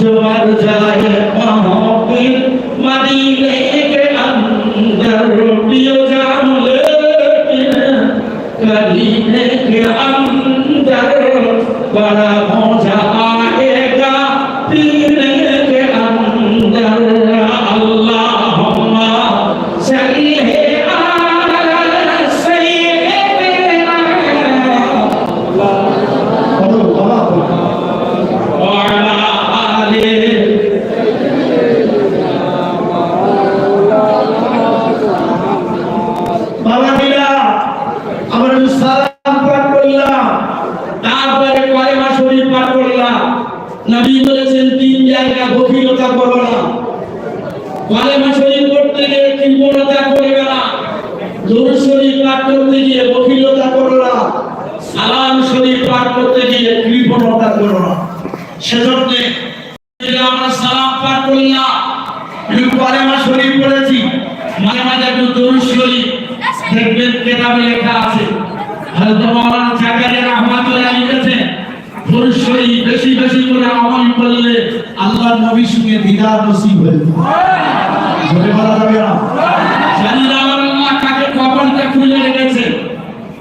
जमर जाए महफिल मदीने के अंदर पियो जाम लेकिन कलीने के अंदर बड़ा দরুদ শরীফ পাঠ করতে গিয়ে গভীরতা করো না। সালাম শরীফ পাঠ করতে গিয়ে কৃপণতা করো না। সেজন্য আমরা সালাম পাঠ করলাম একটু কলেমা শরীফ পড়েছি। মাঝে মাঝে একটু দরুদ শরীফ দেখবেন কেতাবে লেখা আছে। হযরত মাওলানা জাকারিয়া রাহমাতুল্লাহ লিখেছেন দরুদ শরীফ বেশি বেশি করে আমল করলে আল্লাহ নবীর সঙ্গে দিদার নসিব হয়ে জোরে বলা যাবে না?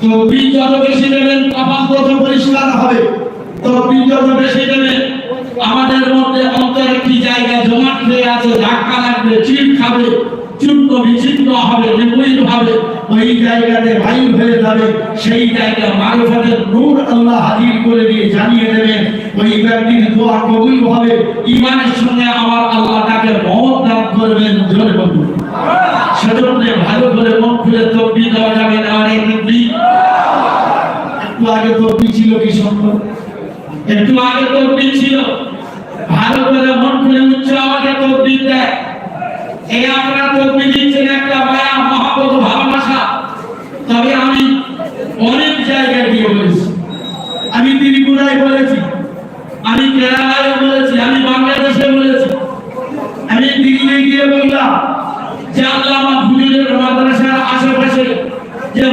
তো যত বেশি কপাল তত পরিষ্কার হবে। তো যত বেশি আমাদের মধ্যে অন্তর একটি জায়গা আছে, ধাক্কা লাগবে, চিপ খাবে বিচ্ছিন্ন হবে হবে। ওই জায়গাতে হয়ে যাবে, সেই জায়গা নূর আল্লাহ হাজির করে দিয়ে জানিয়ে দেবেন, ওই ব্যক্তির দোয়া কবুল হবে। ইমানের সঙ্গে আমার আল্লাহ তাকে করবেন, জোরে সেজন্য ভালো করে মন খুলে তকবি দেওয়া যাবে না আর এই তকবি একটু আগে তকবি ছিল কি সম্ভব একটু আগে তকবি ছিল? ভালো করে মন খুলে উচ্চ আওয়াজে তকবি দেয়। এই আপনারা তকবি দিচ্ছেন একটা মায়া মহাপত ভালোবাসা। তবে আমি অনেক জায়গায় গিয়ে বলেছি। আমি ত্রিপুরায় বলেছি। আমি কেরালায় বলেছি। আমি বাংলাদেশে বলেছি। আমি দিল্লি গিয়ে বললাম যে আল্লামা হুজুরের মাদ্রাসার আশেপাশে যে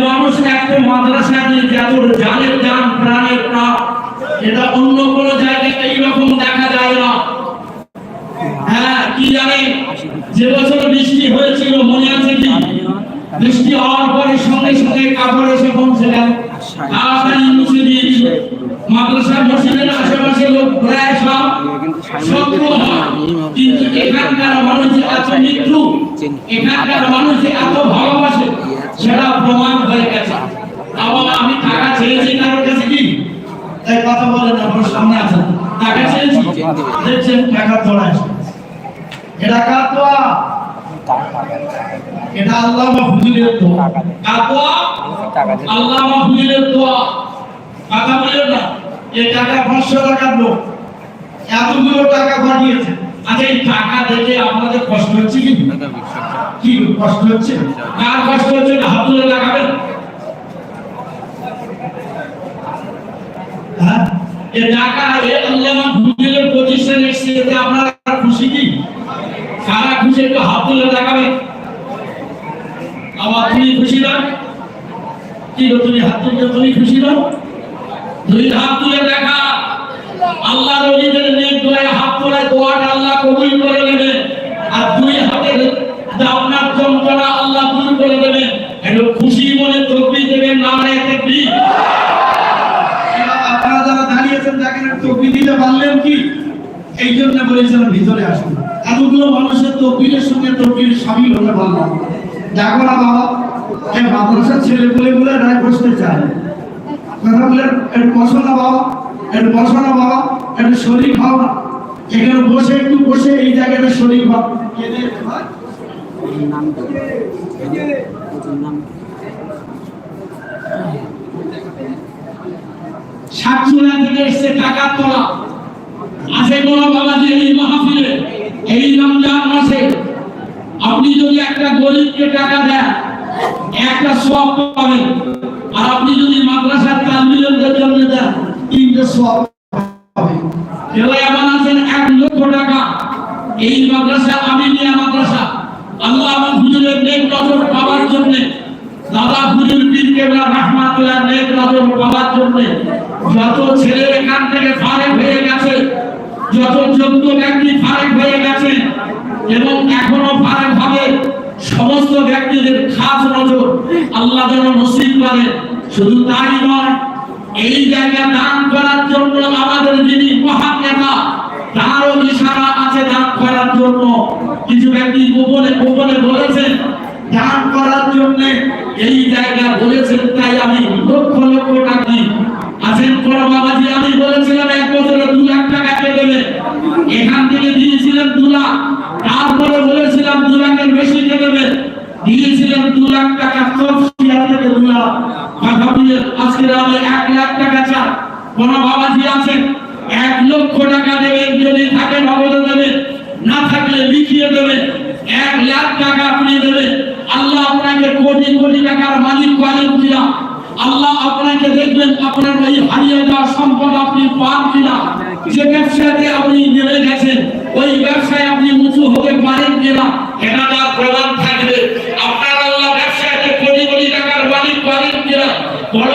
একটা মাদ্রাসা নিয়ে যত জানের জান প্রাণের প্রাণ এটা অন্য কোনো জায়গায় এইরকম দেখা যায় না। হ্যাঁ কি জানেন? যে বছর বৃষ্টি হয়েছিল মনে আছে কি? বৃষ্টি হওয়ার পরে সঙ্গে সঙ্গে কাপড় এসে পৌঁছলেন তাড়াতাড়ি মুছে দিয়ে দিল মাদ্রাসা মসজিদের আশেপাশে লোক প্রায় সব কিন্তু সেটা প্রমাণ হয়ে গেছে। আবার আমি টাকা চেয়েছি কারোর কাছে কি? তাই কথা বলেন আপনার সামনে আছেন। টাকা চেয়েছি? দেখছেন টাকা তোলা এটা কার এটা আল্লাহ হুজুরের দোয়া। কার আল্লাহ হুজুরের দোয়া। কথা বলেন না এই টাকা পাঁচশো টাকার লোক। এতগুলো টাকা পাঠিয়েছে। আচ্ছা এই টাকা দেখে আপনাদের কষ্ট হচ্ছে কি? কি কষ্ট হচ্ছে? কার কষ্ট হচ্ছে? হাত তুলে লাগাবেন হ্যাঁ? আপনারা খুশি কি? খুশি? একটু হাত তুলে দেখাবে আবার তুমি খুশি কি তুমি তুমি খুশি হাত তুলে দেখা আল্লাহ রলিদের নেক দোয়ায় হাত তোলায় দোয়াটা আল্লাহ কবুল করে নেবে। আর দুই হাতের দাওনার যন্ত্রণা আল্লাহ দূর করে দেবে। একটু খুশি মনে তকবি দেবেন নামে তকবি আপনারা যারা দাঁড়িয়েছেন দেখেন তকবি দিতে পারলেন কি? এই জন্য বলেছিলাম ভিতরে আসুন। এতগুলো মানুষের তকবিরের সঙ্গে তকবির সামিল হতে পারলাম দেখো না বাবা এই মাদ্রাসার ছেলে বলে বলে রায় বসতে চায়। কথা বলে একটু বসো না বাবা একটু বসো না বাবা একটু শরীর খাও না। এখানে বসে, একটু বসে এই জায়গাটা শরীর মাসে আপনি যদি একটা গরিবকে টাকা দেন, একটা সব পাবেন। আর আপনি যদি মাদ্রাসার তালমিলদের জন্য দেন, তিনটে সব পাবেন এবার এমন আছেন এক লক্ষ টাকা এই মাদ্রাসা, আমি আমিনিয়া মাদ্রাসা। আল্লাহ আমার হুজুরের নেক নজর পাওয়ার জন্য, দাদা হুজুর পীর কেবলা রহমাতুল্লাহ নেক নজর পাওয়ার জন্য, যত ছেলে এখান থেকে ফারেক হয়ে গেছে, যত যোগ্য ব্যক্তি ফারেক হয়ে গেছে, এবং এখনও ফারেক হবে, সমস্ত ব্যক্তিদের খাস নজর আল্লাহ যেন নসিব করে। শুধু তাই নয়, এই জায়গা দান করার জন্য আমাদের যিনি মহান নেতা তারও ইশারা আছে দান করার জন্য কিছু গোপনে গোপনে বলেছেন দান করার জন্য এই জায়গা বলেছেন, তাই আমি লক্ষ লক্ষ টাকা আছেন বড় বাবাজি, আমি বলেছিলাম এক বছরে দু লাখ টাকা কে দেবে। এখান থেকে দিয়েছিলেন দু লাখ। তারপরে বলেছিলাম দু লাখের বেশি কে দেবে। দিয়েছিলেন দু লাখ টাকা সব শেয়ার থেকে দু লাখ। ভাবি আজকে আমি এক লাখ টাকা চাই কোন বাবাজি আছেন, এক লক্ষ টাকা দেবেন, যদি থাকে নগদে দেবেন। না থাকলে লিখিয়ে দেবে। এক লাখ টাকা আপনি দেবে। আল্লাহ আপনাকে কোটি কোটি টাকার মালিক করেন কিনা আল্লাহ আপনাকে দেখবেন আপনার ওই হারিয়ে যাওয়া সম্পদ আপনি পান কিনা। যে ব্যবসাতে আপনি নেমে গেছেন, ওই ব্যবসায় আপনি উঁচু হতে পারেন কিনা, এটা তার প্রমাণ থাকবে। আপনার আল্লাহ ব্যবসায়কে কোটি কোটি টাকার মালিক করেন কিনা বড়